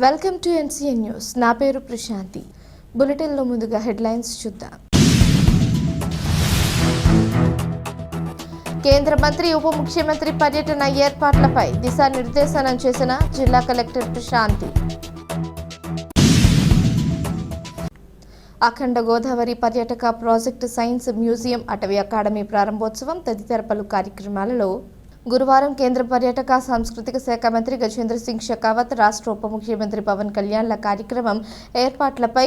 Welcome to NCN news. నా పేరు ప్రశాంతి. బులెటిన్లో ముందుగా హెడ్లైన్స్ చూద్దాం. కేంద్ర మంత్రి ఉప ముఖ్యమంత్రి పర్యటన ఏర్పాట్లపై దిశానిర్దేశనం చేసిన జిల్లా కలెక్టర్ ప్రశాంతి. అఖండ గోదావరి పర్యాటక ప్రాజెక్టు సైన్స్ మ్యూజియం అటవీ అకాడమీ ప్రారంభోత్సవం తదితర పలు కార్యక్రమాలలో గురువారం కేంద్ర పర్యాటక సాంస్కృతిక శాఖ మంత్రి గజేంద్ర సింగ్ షెకావత్ రాష్ట్ర ఉప ముఖ్యమంత్రి పవన్ కళ్యాణ్ల కార్యక్రమం ఏర్పాట్లపై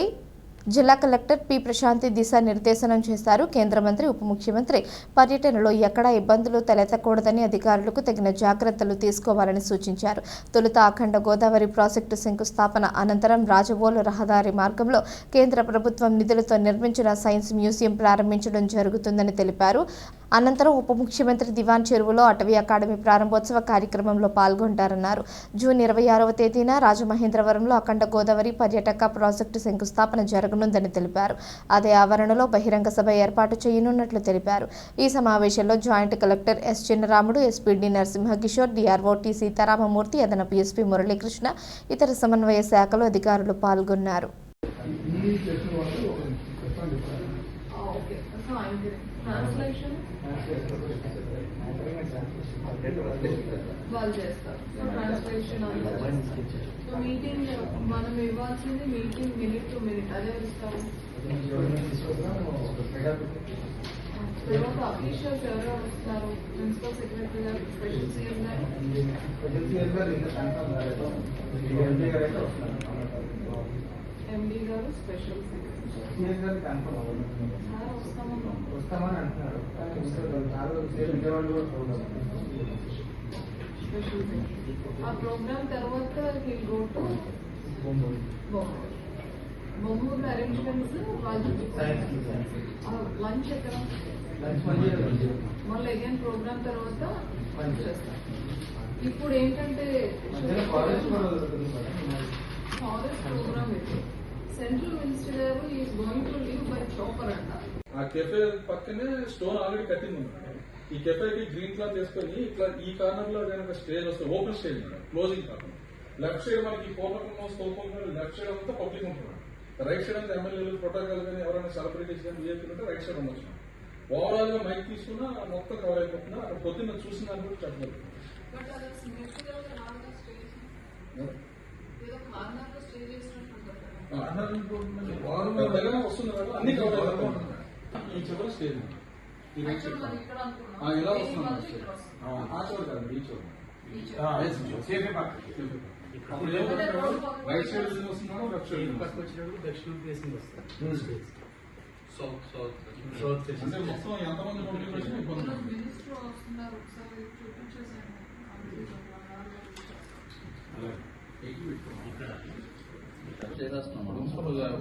జిల్లా కలెక్టర్ పి ప్రశాంతి దిశానిర్దేశనం చేశారు. కేంద్ర మంత్రి ఉప ముఖ్యమంత్రి పర్యటనలో ఎక్కడా ఇబ్బందులు తలెత్తకూడదని అధికారులకు తగిన జాగ్రత్తలు తీసుకోవాలని సూచించారు. తొలుత అఖండ గోదావరి ప్రాజెక్టు శంకుస్థాపన అనంతరం రాజవోలు రహదారి మార్గంలో కేంద్ర ప్రభుత్వం నిధులతో నిర్మించిన సైన్స్ మ్యూజియం ప్రారంభించడం జరుగుతుందని తెలిపారు. అనంతరం ఉప ముఖ్యమంత్రి దివాన్ చెరువులో అటవీ అకాడమీ ప్రారంభోత్సవ కార్యక్రమంలో పాల్గొంటారన్నారు. జూన్ ఇరవై ఆరవ తేదీన రాజమహేంద్రవరంలో అఖండ గోదావరి పర్యాటక ప్రాజెక్టు శంకుస్థాపన జరగనుందని తెలిపారు. అదే ఆవరణలో బహిరంగ సభ ఏర్పాటు చేయనున్నట్లు తెలిపారు. ఈ సమావేశంలో joint collector S Chinnaramudu SP D Narasimhakishore DRO T Seetharamamurthy అదనపు ఎస్పీ మురళీకృష్ణ ఇతర సమన్వయ శాఖలు అధికారులు పాల్గొన్నారు. వాళ్ళు చేస్తారు సో ట్రాన్స్లేషన్ సో మీటింగ్ మనం ఇవ్వాల్సింది మీటింగ్ మినిట్ టు మినిట్ అదే ఇస్తాము తర్వాత అఫీషియల్స్ ఎవరెవరు వస్తున్నారు ప్రిన్సిపల్ సెక్రటరీ గారు స్పెషల్ సీఎం గారు ఎండి గారు స్పెషల్ వస్తామని అంటున్నారు. ఆ ప్రోగ్రామ్ తర్వాత will go to Bommuru. Arrangements వాళ్ళు లంచ్ ఎక్కడ? లంచ్ మళ్ళీ మళ్ళీ అగైన్ ప్రోగ్రామ్ తర్వాత ఇప్పుడు ఏంటంటే ఆ కెఫే పక్కనే స్టోన్ ఆల్రెడీ కట్టింది ఉంది ఈ కెఫేకి గ్రీన్ క్లాత్ వేసుకొని ఇట్లా ఈ కార్నర్లో కనుక స్టేజ్ వస్తే ఓపెన్ స్టేజ్ క్లోజింగ్ కాకుండా లెఫ్ట్ సైడ్ మనకి కోపకం స్తోపం లెఫ్ట్ సైడ్ అంతా పబ్లిక్ ఉంటుంది రైట్ సైడ్ అంతా ఎమ్మెల్యేలు ప్రోటోకాల్ కానీ ఎవరైనా సెలబ్రిటీస్ కానీ ఉంటే రైట్ సైడ్ ఉండొచ్చు ఓవరాల్గా మైక్ తీసుకున్నా మొత్తం కవర్ అయిపోతున్నా అక్కడ పొద్దున్న చూసిన దాన్ని కూడా చెప్పగలుగుతాం బట్ అది స్మిత్ గారు నాలుగు స్టేజ్ ఏదో కార్నర్లో స్టే చేసినట్టుంటారు కదా. వస్తుంది అన్ని కవర్ ఈ చివరి స్టేజ్ ఈ రైట్ సైడ్ ఆ, ఇలా వస్తున్నాం ఆ కాదు ఈ అప్పుడు రైట్ సైడ్ వస్తున్నాడు లెఫ్ట్ సైడ్ వచ్చినప్పుడు దక్షిణం ఫేసింగ్ సౌత్ సౌత్ అంటే మొత్తం ఎంతమంది నోటికి ఇబ్బంది చూపించేసాను 頼むぞ。